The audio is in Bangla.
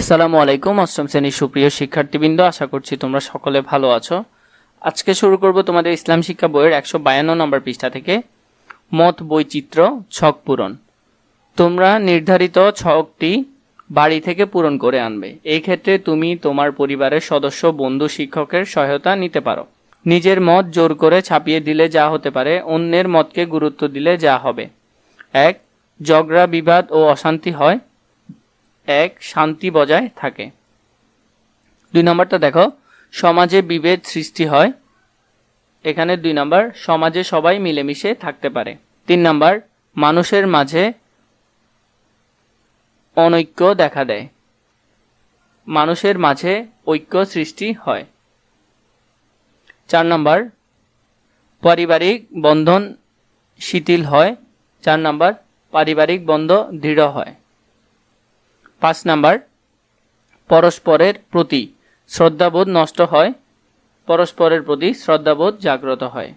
আসসালামু আলাইকুম, অষ্টম শ্রেণির সুপ্রিয় শিক্ষার্থীবৃন্দ, আশা করছি তোমরা সকলে ভালো আছো। আজকে শুরু করব তোমাদের ইসলাম শিক্ষা বইয়ের একশো বায়ান্ন নম্বর পৃষ্ঠা থেকে। মত বৈচিত্র্য, ছক পূরণ। তোমরা নির্ধারিত ছকটি বাড়ি থেকে পূরণ করে আনবে। এই ক্ষেত্রে তুমি তোমার পরিবারের সদস্য, বন্ধু, শিক্ষকের সহায়তা নিতে পারো। নিজের মত জোর করে ছাপিয়ে দিলে যা হতে পারে, অন্যের মতকে গুরুত্ব দিলে যা হবে। এক, ঝগড়া, বিবাদ ও অশান্তি হয়। এক শান্তি বজায় থাকে। দুই নম্বরটা দেখো, সমাজে বিভেদ সৃষ্টি হয়। এখানে দুই নম্বর, সমাজে সবাই মিলেমিশে থাকতে পারে। তিন নম্বর, মানুষের মাঝে অনৈক্য দেখা দেয়। মানুষের মাঝে ঐক্য সৃষ্টি হয়। চার নম্বর, পারিবারিক বন্ধন শিথিল হয়। চার নম্বর, পারিবারিক বন্ধ দৃঢ় হয়। পাঁচ নাম্বার পরস্পরের প্রতি শ্রদ্ধাবোধ নষ্ট হয় পরস্পরের প্রতি শ্রদ্ধাবোধ জাগ্রত হয়।